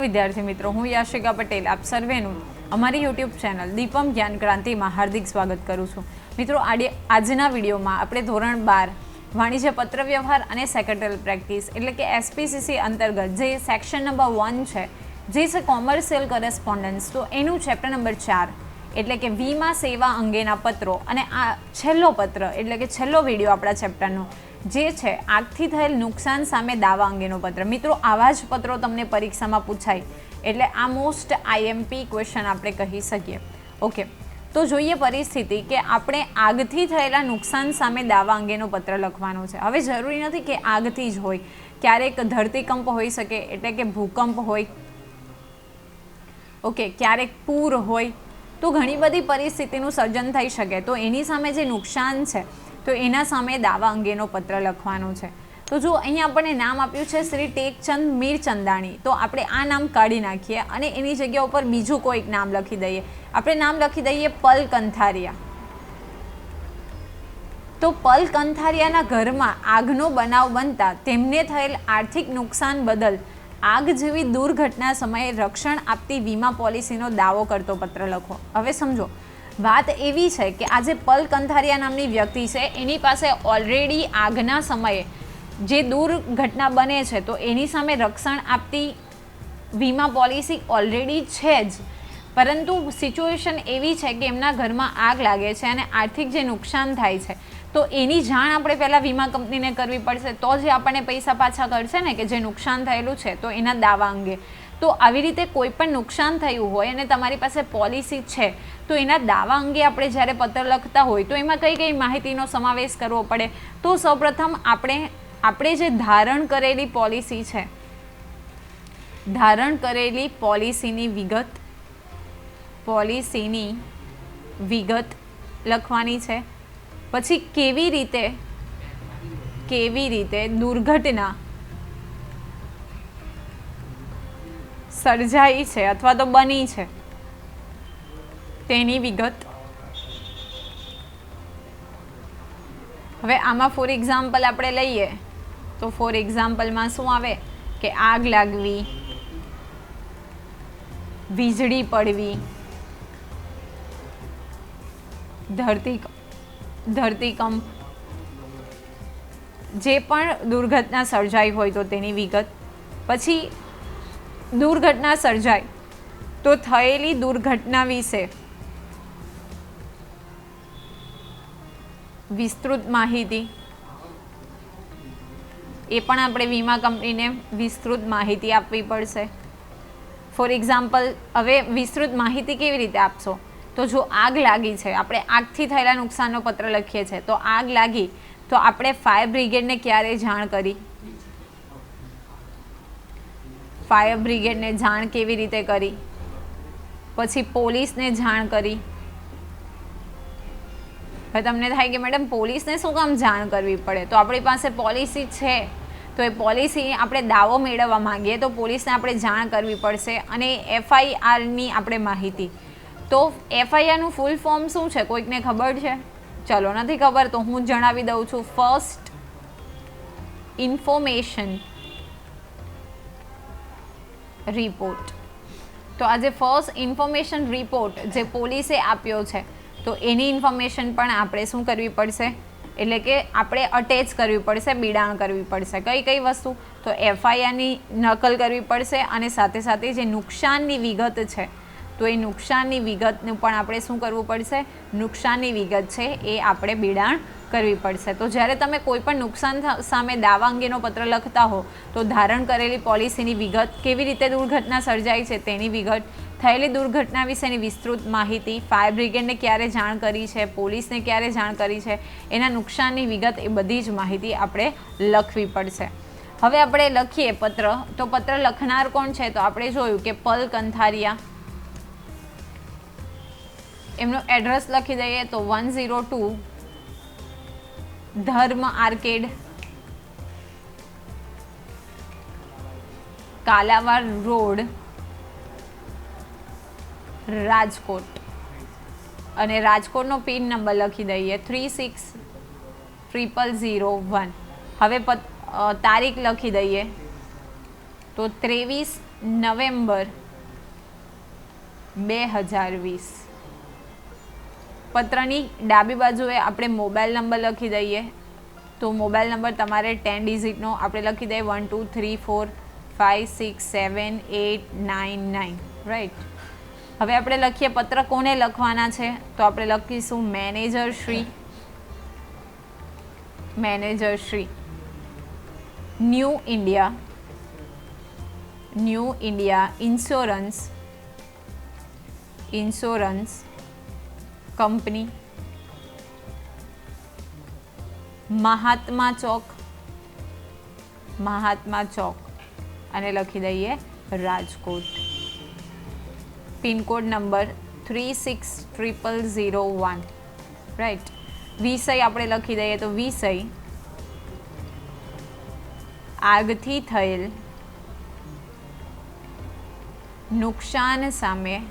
વિદ્યાર્થી મિત્રો, હું યાશિકા પટેલ, આપ સર્વેનું અમારી યુટ્યુબ ચેનલ દીપમ જ્ઞાન ક્રાંતિમાં હાર્દિક સ્વાગત કરું છું. મિત્રો, આજે, આજના વિડીયોમાં આપણે ધોરણ બાર, વાણિજ્ય પત્ર વ્યવહાર અને સેક્રેટરી પ્રેક્ટિસ એટલે કે એસપીસીસી અંતર્ગત જે સેક્શન નંબર વન છે, જે છે કોમર્શિયલ કરેસ્પોન્ડન્સ તો એનું ચેપ્ટર નંબર ચાર, એટલે કે વીમા સેવા અંગેના પત્રો અને આ છેલ્લો પત્ર, એટલે કે છેલ્લો વીડિયો આપણા ચેપ્ટરનો જે છે, આગથી થયેલ નુકસાન સામે દાવા અંગેનો પત્ર. મિત્રો, આવા જ પત્રો તમને પરીક્ષામાં પૂછાય. એટલે આ મોસ્ટ આઈએમપી ક્વેશ્ચન આપણે કહી શકીએ. ઓકે તો જોઈએ પરિસ્થિતિ કે આપણે આગથી થયેલા નુકસાન સામે દાવા અંગેનો પત્ર લખવાનો છે. હવે જરૂરી નથી કે આગથી જ હોય. ક્યારેક ધરતીકંપ હોઈ શકે, એટલે કે ભૂકંપ હોય. ઓકે ક્યારેક પૂર હોય. તો ઘણી બધી પરિસ્થિતિનું સર્જન થઈ શકે. તો એની સામે જે નુકસાન છે તો એના સામે દાવા અંગેનો પત્ર લખવાનો છે. તો જો અહીંયા આપણને નામ આપ્યું છે શ્રી ટેકચંદ મીરચંદાણી, તો આપણે આ નામ કાઢી નાખીએ અને એની જગ્યા ઉપર બીજું કોઈક નામ લખી દઈએ. આપણે નામ લખી દઈએ પલ કંથારિયા તો પલ કંથારિયાના ઘરમાં આગનો બનાવ બનતા તેમને થયેલ આર્થિક નુકસાન બદલ આગ જેવી દુર્ઘટના સમયે રક્ષણ આપતી વીમા પોલિસીનો દાવો કરતો પત્ર લખો. હવે સમજો વાત એવી છે કે આજે પલ કંથારિયા નામની વ્યક્તિ છે. એની પાસે ઓલરેડી આગના સમયે જે દુર્ઘટના બને છે, તો એની સામે રક્ષણ આપતી વીમા પોલિસી ઓલરેડી છે જ. પરંતુ સિચ્યુએશન એવી છે કે એમના ઘરમાં આગ લાગે છે અને આર્થિક જે નુકસાન થાય છે, તો એની જાણ આપણે પહેલાં વીમા કંપનીને કરવી પડશે. તો જે આપણને પૈસા પાછા કરશે ને, કે જે નુકસાન થયેલું છે, તો એના દાવા અંગે. તો આવી રીતે કોઈ પણ નુકસાન થયું હોય અને તમારી પાસે પોલિસી છે, તો એના દાવા અંગે આપણે જ્યારે પત્ર લખતા હોય, તો એમાં કઈ કઈ માહિતીનો સમાવેશ કરવો પડે? તો સૌપ્રથમ આપણે આપણે જે ધારણ કરેલી પોલિસી છે, ધારણ કરેલી પોલિસીની વિગત પોલિસીની વિગત લખવાની છે. પછી કેવી રીતે કેવી રીતે દુર્ઘટના સર્જાઈ છે અથવા તો બની છે. તેની વિગત. હવે આમાં ફોર એક્ઝામ્પલ આપણે લઈએ, તો ફોર એક્ઝામ્પલમાં શું આવે? કે આગ લાગવી, વીજળી પડવી ધરતી ધરતીકંપ. જે પણ દુર્ઘટના સર્જાઈ હોય તો તેની વિગત. પછી દુર્ઘટના સર્જાય તો થયેલી દુર્ઘટના વિશે વિસ્તૃત માહિતી. એ પણ આપણે વીમા કંપનીને વિસ્તૃત માહિતી આપવી પડશે. ફોર એક્ઝામ્પલ હવે વિસ્તૃત માહિતી કેવી રીતે આપશો? તો જો આગ લાગી છે, આપણે આગથી થયેલા નુકસાનનો પત્ર લખીએ છીએ તો આગ લાગી, તો આપણે ફાયર બ્રિગેડને ક્યારે જાણ કરી? ફાયર બ્રિગેડને જાણ કેવી રીતે કરી? પછી પોલીસને જાણ કરી. હવે તમને થાય કે મેડમ, પોલીસને શું કામ જાણ કરવી પડે? તો આપણી પાસે પોલિસી છે. તો એ પોલિસી આપણે દાવો મેળવવા માંગીએ તો પોલીસને આપણે જાણ કરવી પડશે અને એફઆઈઆરની આપણે માહિતી. તો એફઆઈઆરનું ફૂલ ફોર્મ શું છે? કોઈકને ખબર છે? ચલો, નથી ખબર તો હું જણાવી દઉં છું. ફર્સ્ટ ઇન્ફોર્મેશન રિપોર્ટ તો આજે ફર્સ્ટ ઇન્ફોર્મેશન રિપોર્ટ જે પોલીસે આપ્યો છે, તો એની ઇન્ફોર્મેશન પણ આપણે શું કરવી પડશે? એટલે કે આપણે અટેચ કરવી પડશે, બિડાણ કરવી પડશે. કઈ કઈ વસ્તુ? તો એફઆઈઆરની નકલ કરવી પડશે અને સાથે સાથે જે નુકસાનની વિગત છે, તો એ નુકસાનની વિગતનું પણ આપણે શું કરવું પડશે? નુકસાનની વિગત છે એ આપણે બિડાણ કરવી પડશે. તો જ્યારે તમે કોઈ પણ નુકસાન સામે દાવા અંગેનો પત્ર લખતા હો, તો ધારણ કરેલી પોલિસીની વિગત કેવી રીતે દુર્ઘટના સર્જાઈ છે તેની વિગત, થયેલી દુર્ઘટના વિશેની વિસ્તૃત માહિતી, ફાયર બ્રિગેડને ક્યારે જાણ કરી છે, પોલીસને ક્યારે જાણ કરી છે, એના નુકસાનની વિગત એ બધી જ માહિતી આપણે લખવી પડશે. હવે આપણે લખીએ પત્ર. તો પત્ર લખનાર કોણ છે? તો આપણે જોયું કે પલ કંથારિયા. એમનું એડ્રેસ લખી દઈએ તો one zero two Dharm arcade. Kalawad road. Rajkot. અને રાજકોટનો પિન નંબર લખી દઈએ. Three six triple zero one. હવે તારીખ લખી દઈએ. તો ત્રેવીસ નવેમ્બર બે હજાર વીસ. પત્રની ડાબી બાજુએ આપણે મોબાઈલ નંબર લખી દઈએ. તો મોબાઈલ નંબર તમારે ટેન ડિઝિટનો આપણે લખી દઈએ. One two three four five six seven eight nine nine right હવે આપણે લખીએ પત્ર કોને લખવાના છે? તો આપણે લખીશું manager Shri. Manager Shri. New India new India insurance insurance company. Mahatma chowk. Mahatma chowk. અને લખી દઈએ Rajkot. Pincode number three six triple zero one. Right વિષય આપણે લખી દઈએ તો વિષય આગથી થયેલ નુકસાન સામે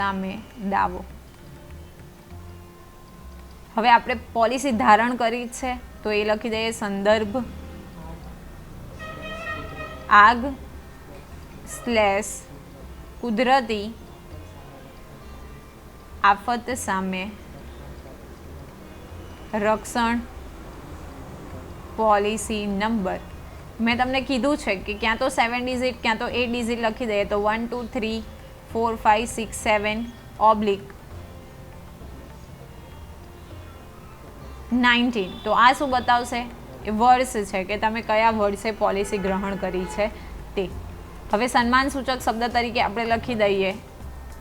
સામે દાવો હવે આપણે પોલિસી ધારણ કરી છે, તો એ લખી દઈએ સંદર્ભ, આગ, સ્લેશ, કુદરતી આફત સામે, રક્ષણ પોલિસી નંબર મેં તમને કીધું છે કે ક્યાં તો સેવન ડિઝિટ ક્યાં તો એટ ડિઝિટ લખી દઈએ તો one two three four five six seven oblique nineteen તો આ શું બતાવશે? એ વર્ષ છે કે તમે કયા વર્ષે પોલિસી ગ્રહણ કરી છે તે. હવે સન્માન સૂચક શબ્દ તરીકે આપણે લખી દઈએ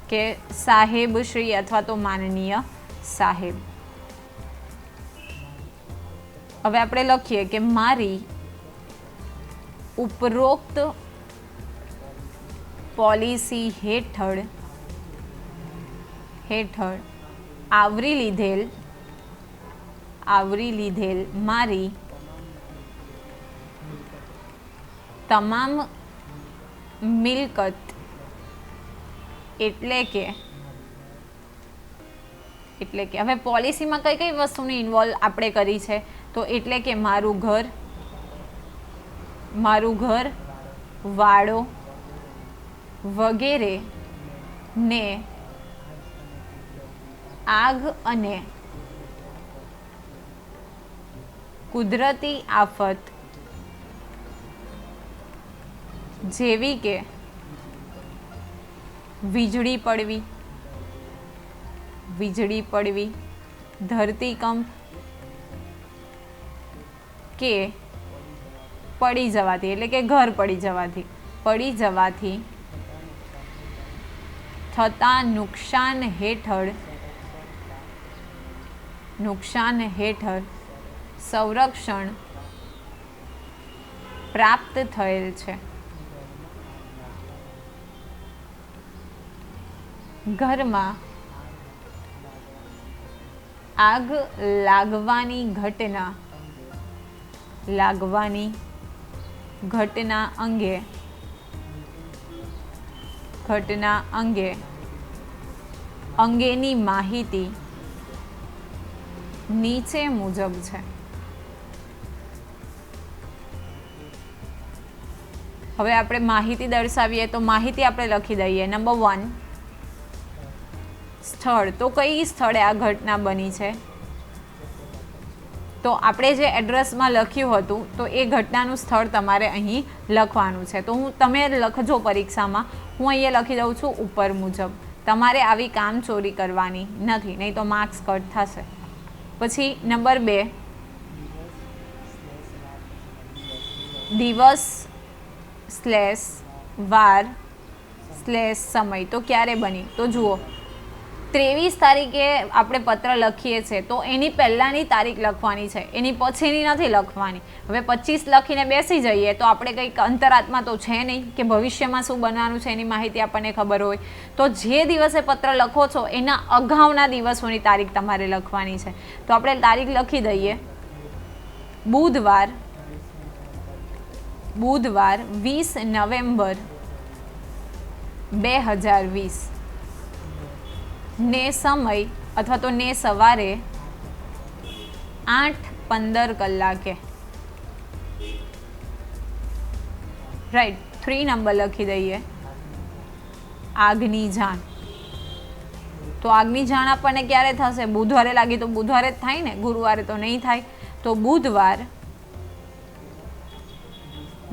કે સાહેબ શ્રી અથવા તો માનનીય સાહેબ. હવે આપણે લખીએ કે મારી ઉપરોક્ત પોલિસી હેઠળ હેઠળ આવરી લીધેલ આવરી લીધેલ મારી તમામ મિલકત એટલે કે એટલે કે, હવે પોલિસીમાં કઈ કઈ વસ્તુની ઇન્વોલ્વ આપણે કરી છે? તો એટલે કે મારું ઘર મારું ઘર, વાડો વગેરે ને આગ અને કુદરતી આફત જેવી કે વીજળી પડવી વીજળી પડવી, ધરતીકંપ કે પડી જવાથી, એટલે કે ઘર પડી જવાથી પડી જવાથી થતા નુકસાન હેઠળ નુકસાન હેઠળ સંરક્ષણ પ્રાપ્ત થયેલ છે. ઘરમાં આગ લાગવાની ઘટના લાગવાની ઘટના અંગે ઘટના અંગે અંગેની માહિતી નીચે મુજબ છે. હવે આપણે માહિતી દર્શાવીએ તો માહિતી આપણે લખી દઈએ. નંબર વન સ્થળ. તો કઈ સ્થળે આ ઘટના બની છે? તો આપણે જે એડ્રેસમાં લખ્યું હતું, તો એ ઘટનાનું સ્થળ તમારે અહીં લખવાનું છે. તો હું, તમે લખજો પરીક્ષામાં. હું અહીંયા લખી દઉં છું ઉપર મુજબ. તમારે આવી કામ ચોરી કરવાની નથી, નહીં તો માર્ક્સ કટ થશે. પછી નંબર બે. દિવસ સ્લેશ વાર સ્લેશ સમય. તો ક્યારે બની? તો જુઓ. ત્રેવીસ તારીખે આપણે પત્ર લખીએ છીએ, તો એની પહેલાંની તારીખ લખવાની છે. એની પછીની નથી લખવાની. હવે પચીસ લખીને બેસી જઈએ, તો આપણે કંઈક અંતરાત્મા તો છે નહીં કે ભવિષ્યમાં શું બનવાનું છે એની માહિતી આપણને ખબર હોય. તો જે દિવસે પત્ર લખો છો, એના અગાઉના દિવસોની તારીખ તમારે લખવાની છે. તો આપણે તારીખ લખી દઈએ. બુધવાર બુધવાર વીસ નવેમ્બર બે હજાર વીસ. ને સમય અથવા તો ને સવારે આઠ પંદર કલાકે. રાઈટ થ્રી નંબર લખી દઈએ. આગની જાણ. તો આગની જાણ આપણને ક્યારે થશે? બુધવારે લાગી તો બુધવારે જ થાય ને? ગુરુવારે તો નહીં થાય. તો બુધવાર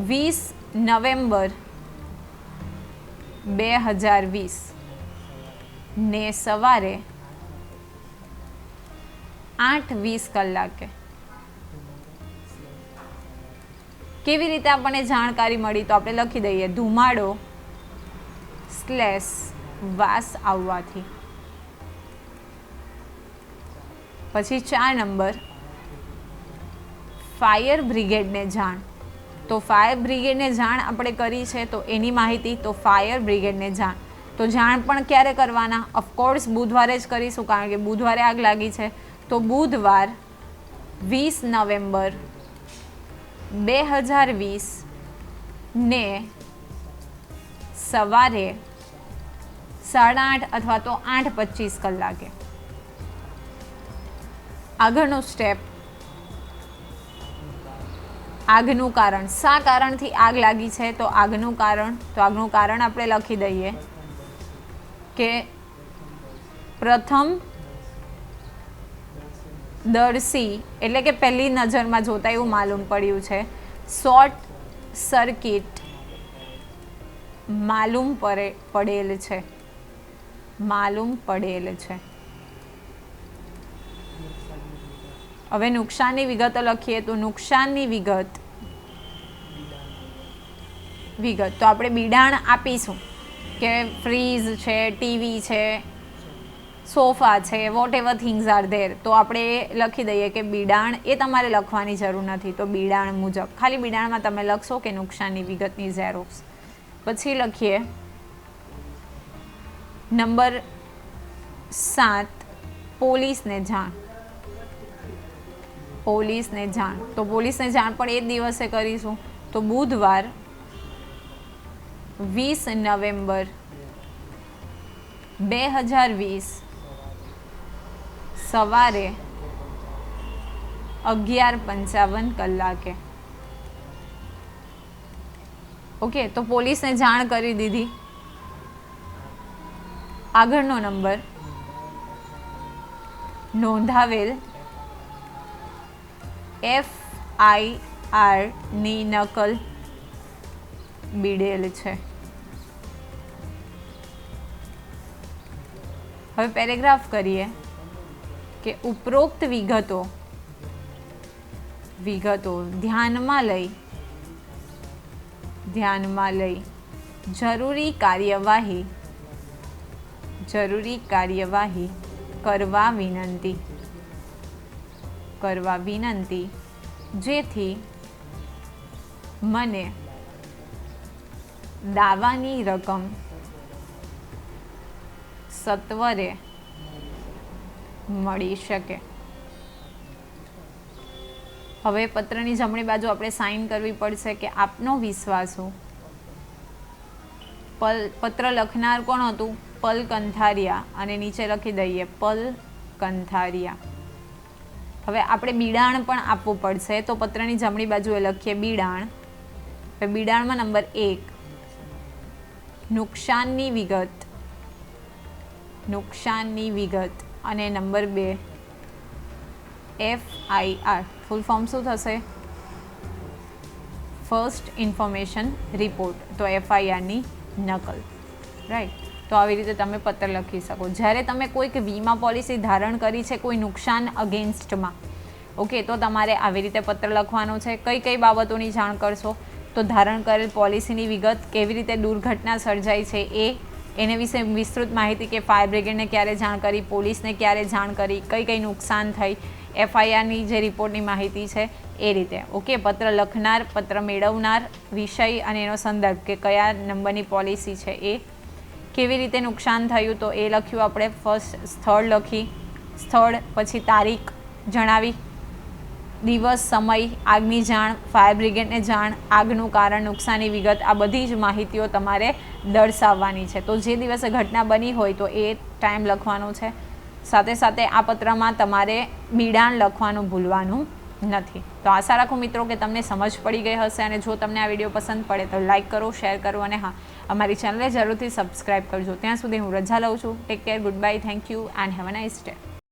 વીસ નવેમ્બર બે હજાર વીસ. ને સવારે આઠ વીસ કલાકે. કેવી રીતે આપણને જાણકારી મળી? તો આપણે લખી દઈએ, ધુમાડો સ્લેશ વાસ આવવાથી. પછી ચાર નંબર, ફાયર બ્રિગેડને જાણ. તો ફાયર બ્રિગેડને જાણ આપણે કરી છે, તો એની માહિતી, તો ફાયર બ્રિગેડને જાણ. તો જાણ પણ ક્યારે કરવાના? ઓફકોર્સ બુધવારે જ કરીશું, કારણ કે બુધવારે આગ લાગી છે. તો બુધવાર વીસ નવેમ્બર બે હજાર વીસ ને સવારે સાડા આઠ અથવા તો આઠ પચીસ કલાકે. આગળનું સ્ટેપ. આગનું કારણ. શા કારણથી આગ લાગી છે? તો આગનું કારણ, તો આગનું કારણ આપણે લખી દઈએ. કે પ્રથમ દર્શી, એટલે કે પહેલી નજરમાં જોતા એવું માલુમ પડ્યું છે. શોર્ટ સર્કિટ માલુમ પડે પડેલ છે. માલુમ પડેલ છે. હવે નુકસાનની વિગતો લખીએ તો નુકસાનની વિગત. વિગત. તો આપણે બિડાણ આપીશું. કે ફ્રીઝ છે, ટીવી છે, સોફા છે whatever things are there તો આપણે લખી દઈએ કે બિડાણ એ તમારે લખવાની જરૂર નથી. તો બિડાણ મુજબ. ખાલી બિડાણમાં તમે લખશો કે નુકસાનની વિગતની ઝેરોક્સ પછી લખીએ. નંબર સાત, પોલીસને જાણ. પોલીસને જાણ. તો પોલીસને જાણ પણ એ જ દિવસે કરીશું. તો બુધવાર વીસ નવેમ્બર બે હજાર વીસ સવારે અગિયાર પંચાવન કલાકે. ઓકે, તો પોલીસને જાણ કરી દીધી. આગળનો નંબર. નોંધાવેલ એફ આઈ આરની નકલ. બીડેલ છે. હવે પેરેગ્રાફ કરીએ કે ઉપરોક્ત વિગતો વિગતો ધ્યાનમાં લઈ ધ્યાનમાં લઈ જરૂરી કાર્યવાહી જરૂરી કાર્યવાહી કરવા વિનંતી કરવા વિનંતી જેથી મને દાવાની રકમ. સત્વરે મળી શકે. હવે પત્રની જમણી બાજુ આપણે સાઇન કરવી પડશે કે આપનો વિશ્વાસ હું. પલ, પત્ર લખનાર કોણ હતું? પલ કંથારિયા. અને નીચે લખી દઈએ, પલ કંથારિયા. હવે આપણે બિડાણ પણ આપવું પડશે. તો પત્રની જમણી બાજુએ લખીએ બિડાણ. હવે બિડાણમાં નંબર એક. નુકસાનની વિગત. નુકસાનની વિગત. અને નંબર બે. F I R full form શું થશે? ફર્સ્ટ ઇન્ફોર્મેશન રિપોર્ટ તો એફઆઈઆરની નકલ. રાઈટ તો આવી રીતે તમે પત્ર લખી શકો. જ્યારે તમે કોઈક વીમા પોલિસી ધારણ કરી છે કોઈ નુકસાન અગેન્સ્ટમાં ઓકે તો તમારે આવી રીતે પત્ર લખવાનો છે. કઈ કઈ બાબતોની જાણ કરશો? તો ધારણ કરેલ પોલિસીની વિગત કેવી રીતે દુર્ઘટના સર્જાઈ છે એ, એને વિશે વિસ્તૃત માહિતી કે ફાયર બ્રિગેડને ક્યારે જાણ કરી, પોલીસને ક્યારે જાણ કરી, કઈ કઈ નુકસાન થઈ, એફઆઈઆરની જે રિપોર્ટની માહિતી છે એ રીતે. ઓકે, પત્ર લખનાર, પત્ર મેળવનાર, વિષય અને એનો સંદર્ભ કે કયા નંબરની પોલિસી છે એ, કેવી રીતે નુકસાન થયું તો એ લખ્યું આપણે. ફર્સ્ટ સ્થળ લખી, સ્થળ, પછી તારીખ જણાવી દિવસ, સમય, આગની જાણ, ફાયર બ્રિગેડને જાણ, આગનું કારણ, નુકસાની વિગત, આ બધી જ માહિતીઓ તમારે દર્શાવવાની છે. તો જે દિવસે ઘટના બની હોય તો એ ટાઈમ લખવાનો છે. સાથે સાથે આ પત્રમાં તમારે બિડાણ લખવાનું ભૂલવાનું નથી. તો આશા રાખું મિત્રો કે તમને સમજ પડી ગઈ હશે અને જો તમને આ વીડિયો પસંદ પડે તો લાઇક કરો શેર કરો અને હા, અમારી ચેનલને જરૂરથી સબસ્ક્રાઇબ કરજો. ત્યાં સુધી હું રજા લઉં છું. Take care goodbye thank you and have a nice day